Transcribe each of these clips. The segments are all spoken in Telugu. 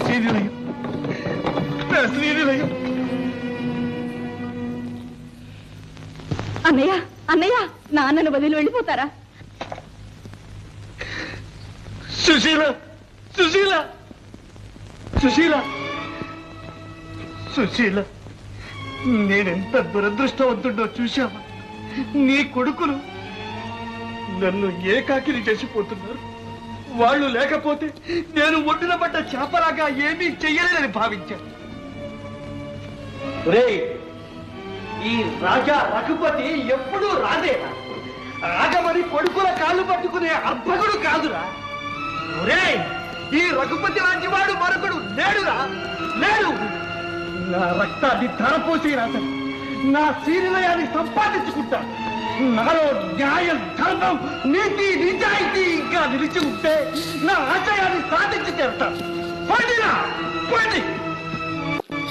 శ్రీనిలయం నా శ్రీనిలయం అన్నయ్య అన్నయ్య నాన్నను వదిలి వెళ్ళిపోతారా? సుశీల సుశీల సుశీల సుశీల నేనెంత దురదృష్టవంతుడో చూశావా? నీ కొడుకులు నన్ను ఏకాకిని చేసిపోతున్నారు. వాళ్ళు లేకపోతే నేను ఒడ్డున పడ్డ చేపలాగా ఏమీ చెయ్యలేనని భావించాను. ఒరేయ్, ఈ రాజా రఘుపతి ఎప్పుడూ రాదే. రాగమని కొడుకుల కాళ్ళు పట్టుకునే అర్భకుడు కాదురా. ఒరే ఈ రఘుపతి లాంటి వాడు మరొకడు లేడురా. లేడు. నా రక్తాన్ని ధరపోసి రాతను నా శ్రీనిలయాన్ని సంపాదించుకుంటా. నాలో న్యాయం ధర్మం నీతి నిజాయితీ ఇంకా నిలిచి ఉంటే నా ఆశయాన్ని సాధించి తీరుతాను పండినా పండి.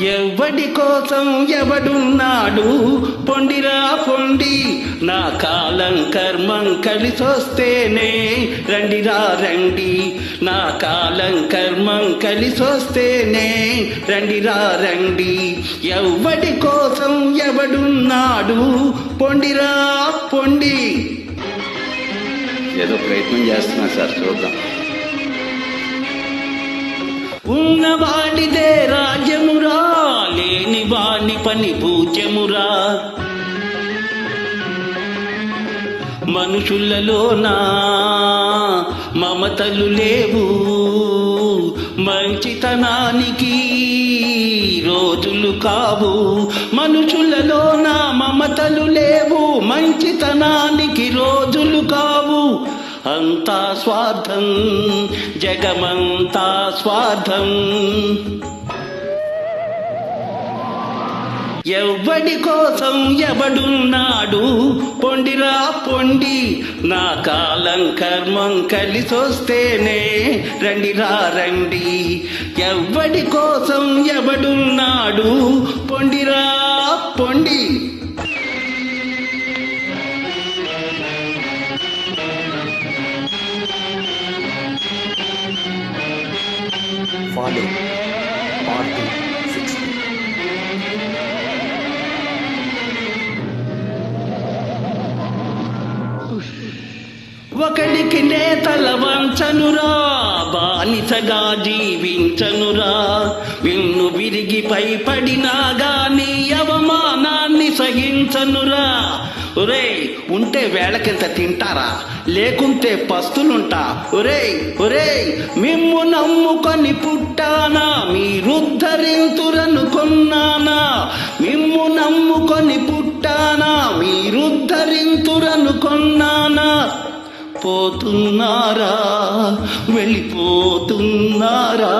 ఎవడి కోసం ఎవడున్నాడు? పొండిరా పొండి. నా కాలం కర్మం కలిసొస్తేనే రండిరా రండి. నా కాలం కర్మం కలిసొస్తేనే రండిరా రండి. ఎవడి కోసం ఎవడున్నాడు? పొండిరా పొండి. ఏదో ప్రయత్నం చేస్తున్నా సార్ చూద్దాం. లేని వాణి పని పూజ్యమురా మనుషులలోనా మమతలు లేవు. మంచితనానికి రోజులు కావు. మనుషులలోన మమతలు లేవు. మంచితనానికి రోజులు కావు. అంతా స్వార్థం జగమంతా స్వార్థం. ఎవడి కోసం ఎవడున్నాడు? పొండిరా పొండి. నా కాలం కర్మం కలిసొస్తేనే రండిరా రండి. ఎవడి కోసం ఎవడున్నాడు? పొండిరా పొండి. ఒకడికి నేతల వంచనురా బానిసగా జీవించనురా. విన్ను విరిగి పైపడినా గాని అవమానాన్ని సహించనురా. ఒరే ఉంటే వేళకింత తింటారా? లేకుంటే పస్తులుంటా. ఒరే ఒరే మిమ్ము నమ్ముకొని పుట్టానా? మీరుద్ధరింతురనుకున్నానా? మిమ్ము నమ్ముకొని పుట్టానా? మీరుద్ధరింతురనుకున్నా పోతున్నారా వెళ్ళిపోతున్నారా?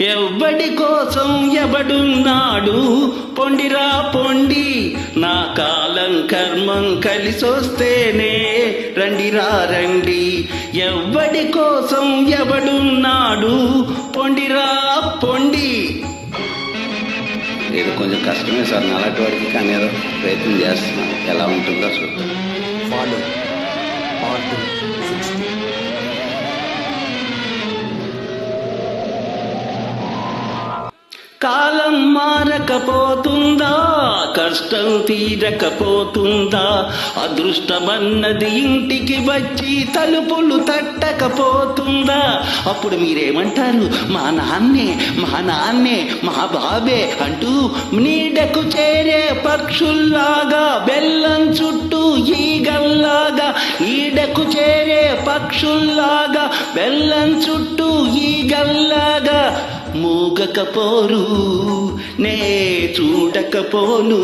ఎవడి కోసం ఎవడున్నాడు? పొండిరా పొండి. నా కాలం కర్మం కలిసొస్తేనే రండిరా రండి. ఎవడి కోసం ఎవడున్నాడు? పొండిరా పొండి. ఇది కొంచెం కష్టమే సార్. నాలాంటి వాడికి కానీ ఏదో ప్రయత్నం చేస్తున్నాను. ఎలా ఉంటుందో చూద్దాం. Follow part 60 కాలం మారకపోతుందా? కష్టం తీరకపోతుందా? అదృష్టమన్నది ఇంటికి వచ్చి తలుపులు తట్టకపోతుందా? అప్పుడు మీరేమంటారు? మా నాన్నే మా నాన్నే మా బాబే అంటూ నీడకు చేరే పక్షుల్లాగా బెల్లం చుట్టూ ఈగల్లాగా ఈడకు చేరే పక్షుల్లాగా బెల్లం చుట్టూ ఈగల్లాగా మూగకపోరు నే చూడకపోను.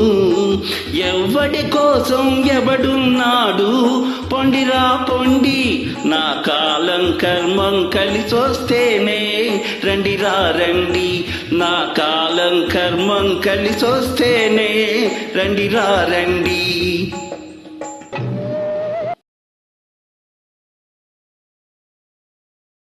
ఎవడి కోసం ఎవడున్నాడు? పొండిరా పొండి నా కాలం కర్మం కలిసొస్తేనే రండిరా రండి నా కాలం కర్మం కలిసొస్తేనే రండిరా రండి.